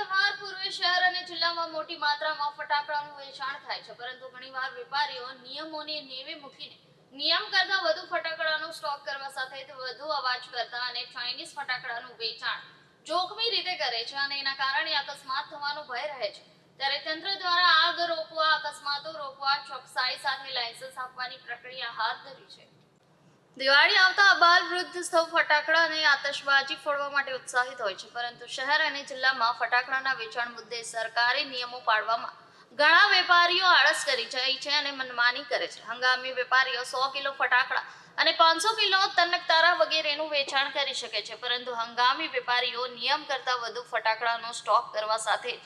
તહેવાર પૂર્વે શહેર અને જિલ્લામાં મોટી માત્રામાં ફટાકડાનું વેચાણ થાય છે. પરંતુ ઘણીવાર વેપારીઓ નિયમોને નેવે મૂકીને નિયમ કરતા વધુ ફટાકડાનો સ્ટોક કરવા સાથે વધુ અવાજ કરતા અને ચાઇનીઝ ફટાકડાનું વેચાણ જોખમી રીતે કરે છે અને એના કારણે અકસ્માત થવાનો ભય રહે છે. ત્યારે તંત્ર દ્વારા આગ રોકવા, અકસ્માતો રોકવા ચોકસાઈ સાથે લાયસન્સ આપવાની પ્રક્રિયા હાથ ધરી છે. દિવાળી આવતા અબાલ વૃદ્ધ સૌ ફટાકડા અને આતશબાજી ફોડવા માટે ઉત્સાહિત હોય છે, પરંતુ શહેર અને જિલ્લામાં ફટાકડાના વેચાણ મુદ્દે સરકારી નિયમો પાડવામાં ઘણા વેપારીઓ આળસ કરી જાય છે અને મનમાની કરે છે. હંગામી વેપારીઓ સો કિલો ફટાકડા અને પાંચસો કિલો તનકતારા વગેરેનું વેચાણ કરી શકે છે, પરંતુ હંગામી વેપારીઓ નિયમ કરતાં વધુ ફટાકડાનો સ્ટોક કરવા સાથે જ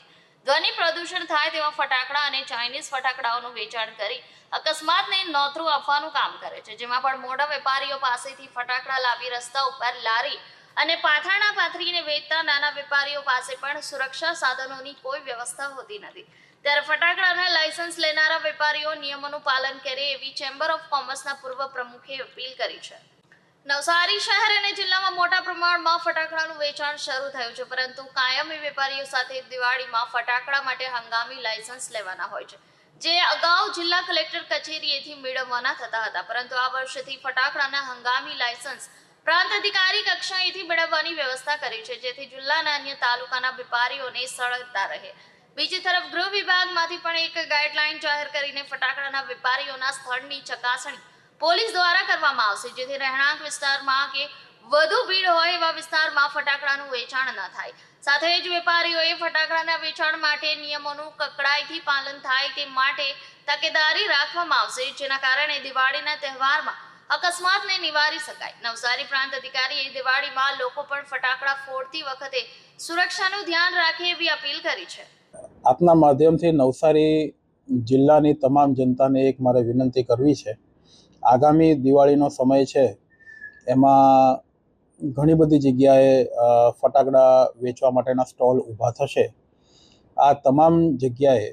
ધ્વનિ પ્રદૂષણ થાય તેવા ફટાકડા અને ચાઇનીઝ ફટાકડાઓનું વેચાણ કરી અકસ્માતને નોતરું આપવાનું કામ કરે છે. જેમાં પણ મોટા વેપારીઓ પાસેથી ફટાકડા લાવી રસ્તા ઉપર લારી અને પાથાણા પાથરીને વેચતા નાના વેપારીઓ પાસે પણ સુરક્ષા સાધનોની કોઈ વ્યવસ્થા હોતી નથી. ત્યારે ફટાકડાના લાયસન્સ લેનારા વેપારીઓ નિયમોનું પાલન કરે એવી ચેમ્બર ઓફ કોમર્સના પૂર્વ પ્રમુખે અપીલ કરી છે. નવસારી શહેર અને જિલ્લામાં મોટા પ્રમાણમાં ફટાકડાનું વેચાણ શરૂ થયું છે, પરંતુ કાયમી વેપારીઓ સાથે દિવાળીમાં ફટાકડા માટે હંગામી લાયસન્સ લેવાના હોય છે, જે અગાઉ જિલ્લા કલેક્ટર કચેરીએથી મેળવવાના થતા હતા. પરંતુ આ વર્ષેથી ફટાકડાના હંગામી લાયસન્સ પ્રાંત અધિકારી કક્ષાએથી મેળવવાની વ્યવસ્થા કરી છે, જેથી જિલ્લાના અન્ય તાલુકાના વેપારીઓને સળગતા રહે. બીજી તરફ ગૃહ વિભાગમાંથી પણ એક ગાઈડલાઈન જાહેર કરીને ફટાકડાના વેપારીઓના સ્થળની ચકાસણી પોલીસ દ્વારા કરવામાં આવશે, જેથી રહેણાંક વિસ્તારમાં કે વધુ ભીડ હોય એવા વિસ્તારમાં ફટાકડાનું વેચાણ ન થાય. સાથે જ વેપારીઓએ ફટાકડાના વેચાણ માટે નિયમોનું કકડાઈથી પાલન થાય તે માટે તકેદારી રાખવામાં આવશે, જેના કારણે દિવાળીના તહેવારમાં અકસ્માતને નિવારી શકાય. નવસારી પ્રાંત અધિકારીએ દિવાળીમાં લોકો પણ ફટાકડા ફોડતી વખતે સુરક્ષાનું ધ્યાન રાખે એવી અપીલ કરી છે. આપના માધ્યમથી નવસારી જિલ્લાની તમામ જનતાને એક મારે વિનંતી કરવી છે આગામી દિવાળીનો સમય છે, એમાં ઘણી બધી જગ્યાએ ફટાકડા વેચવા માટેના સ્ટોલ ઊભા થશે. આ તમામ જગ્યાએ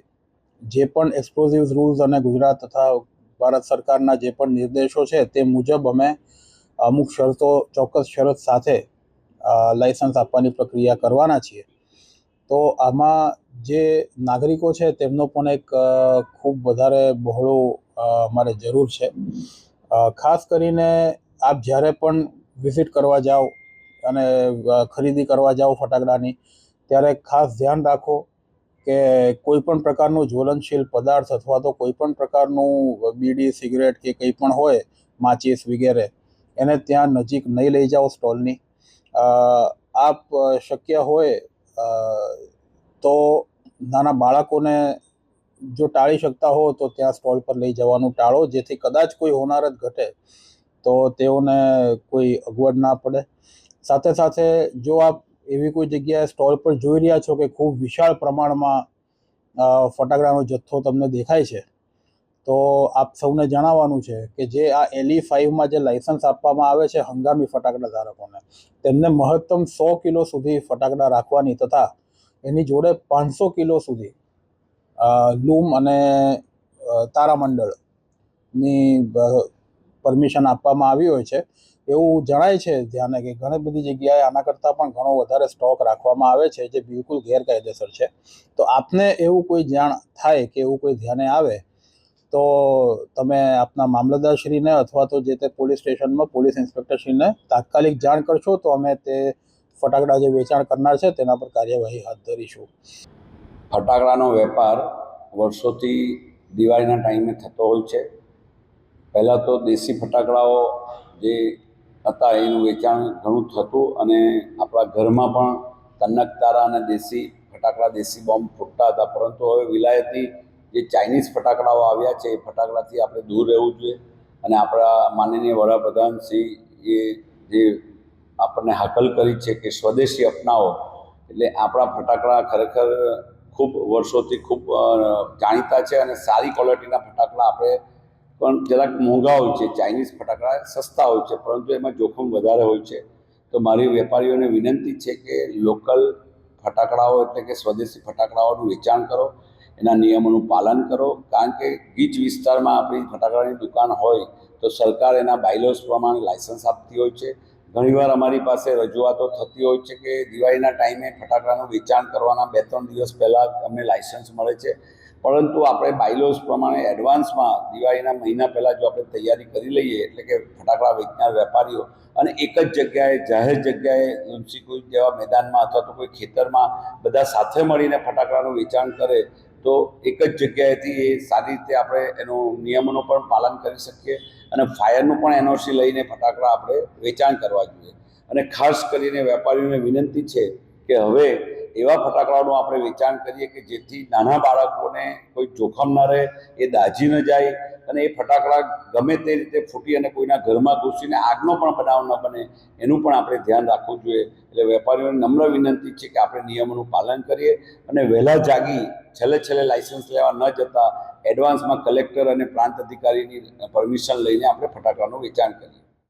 જે પણ એક્સપ્લોઝિવ રૂલ્સ અને ગુજરાત તથા ભારત સરકારના જે પણ નિર્દેશો છે તે મુજબ અમે અમુક શરતો, ચોક્કસ શરત સાથે લાઇસન્સ આપવાની પ્રક્રિયા કરવાના છીએ. તો આમાં જે નાગરિકો છે તેમનો પણ એક ખૂબ વધારે બહોળો અમારે જરૂર છે. ખાસ કરીને આપ જ્યારે પણ વિઝિટ કરવા જાઓ અને ખરીદી કરવા જાઓ ફટાકડાની, ત્યારે ખાસ ધ્યાન રાખો કે કોઈ પણ પ્રકારનું જ્વલનશીલ પદાર્થ અથવા તો કોઈ પણ પ્રકારનું બીડી, સિગરેટ કે કંઈ પણ હોય, માચીસ વગેરે, એને ત્યાં નજીક નહીં લઈ જાઓ સ્ટોલની. આપ શક્ય હોય તો નાના બાળકોને જો ટાળી શકતા હો તો ત્યાં સ્ટોલ પર લઈ જવાનું ટાળો, જેથી કદાચ કોઈ હોનારત ઘટે તો તેઓને કોઈ અગવડ ના પડે. સાથે સાથે જો આપ એવી કોઈ જગ્યાએ સ્ટોલ પર જોઈ રહ્યા છો કે ખૂબ વિશાળ પ્રમાણમાં ફટાકડાનો જથ્થો તમને દેખાય છે, તો આપ સૌને જણાવવાનું છે કે જે આ એલઈ ફાઇવમાં જે લાયસન્સ આપવામાં આવે છે હંગામી ફટાકડા ધારકોને, તેમને મહત્તમ સો કિલો સુધી ફટાકડા રાખવાની તથા એની જોડે પાંચસો કિલો સુધી લૂમ અને તારામંડળની પરમિશન આપવામાં આવી હોય છે. એવું જણાય છે ધ્યાને કે ઘણી બધી જગ્યાએ આના કરતાં પણ ઘણો વધારે સ્ટોક રાખવામાં આવે છે, જે બિલકુલ ગેરકાયદેસર છે. તો આપને એવું કોઈ જાણ થાય કે એવું કોઈ ધ્યાને આવે, તો તમે આપના મામલતદારશ્રીને અથવા તો જે તે પોલીસ સ્ટેશનમાં પોલીસ ઇન્સ્પેક્ટરશ્રીને તાત્કાલિક જાણ કરશો, તો અમે તે ફટાકડા જે વેચાણ કરનાર છે તેના પર કાર્યવાહી હાથ ધરીશું. ફટાકડાનો વેપાર વર્ષોથી દિવાળીના ટાઈમે થતો હોય છે. પહેલાં તો દેશી ફટાકડાઓ જે હતા એનું વેચાણ ઘણું થતું અને આપણા ઘરમાં પણ તન્નકતારા અને દેશી ફટાકડા, દેશી બોમ્બ ફૂટતા હતા. પરંતુ હવે વિલાયતી જે ચાઇનીઝ ફટાકડાઓ આવ્યા છે, એ ફટાકડાથી આપણે દૂર રહેવું જોઈએ. અને આપણા માનનીય વડાપ્રધાન એ જે આપણને હાકલ કરી છે કે સ્વદેશી અપનાવો, એટલે આપણા ફટાકડા ખરેખર ખૂબ વર્ષોથી ખૂબ જાણીતા છે અને સારી ક્વોલિટીના ફટાકડા આપણે પણ જરાક મોંઘા હોય છે ચાઇનીઝ ફટાકડા સસ્તા હોય છે, પરંતુ એમાં જોખમ વધારે હોય છે. તો મારી વેપારીઓને વિનંતી છે કે લોકલ ફટાકડાઓ એટલે કે સ્વદેશી ફટાકડાઓનું વેચાણ કરો, એના નિયમોનું પાલન કરો, કારણ કે ગીચ વિસ્તારમાં આપણી ફટાકડાની દુકાન હોય તો સરકાર એના બાયલોસ પ્રમાણે લાયસન્સ આપતી હોય છે ઘણીવાર અમારી પાસે રજૂઆતો થતી હોય છે કે દિવાળીના ટાઈમે ફટાકડાનું વેચાણ કરવાના બે ત્રણ દિવસ પહેલાં અમને લાઇસન્સ મળે છે. પરંતુ આપણે બાયલોસ પ્રમાણે એડવાન્સમાં દિવાળીના મહિના પહેલાં જો આપણે તૈયારી કરી લઈએ, એટલે કે ફટાકડા વેચનાર વેપારીઓ, અને એક જ જગ્યાએ, જાહેર જગ્યાએ કોઈ જેવા મેદાનમાં અથવા તો કોઈ ખેતરમાં બધા સાથે મળીને ફટાકડાનું વેચાણ કરે તો એક જ જગ્યાએથી એ સારી રીતે આપણે એનું નિયમોનું પણ પાલન કરી શકીએ અને ફાયરનું પણ એનઓસી લઈને ફટાકડા આપણે વેચાણ કરવા જોઈએ. અને ખાસ કરીને વેપારીઓને વિનંતી છે કે હવે એવા ફટાકડાનું આપણે વેચાણ કરીએ કે જેથી નાના બાળકોને કોઈ જોખમ ન રહે, એ દાઝી ન જાય અને એ ફટાકડા ગમે તે રીતે ફૂટી અને કોઈના ઘરમાં ઘૂસીને આગનો પણ બનાવ ન બને, એનું પણ આપણે ધ્યાન રાખવું જોઈએ. એટલે વેપારીઓને નમ્ર વિનંતી છે કે આપણે નિયમોનું પાલન કરીએ અને વહેલા જાગી છેલ્લે છેલ્લે લાઇસન્સ લેવા ન જતા એડવાન્સમાં કલેક્ટર અને પ્રાંત અધિકારીની પરમિશન લઈને આપણે ફટાકડાનું વેચાણ કરીએ.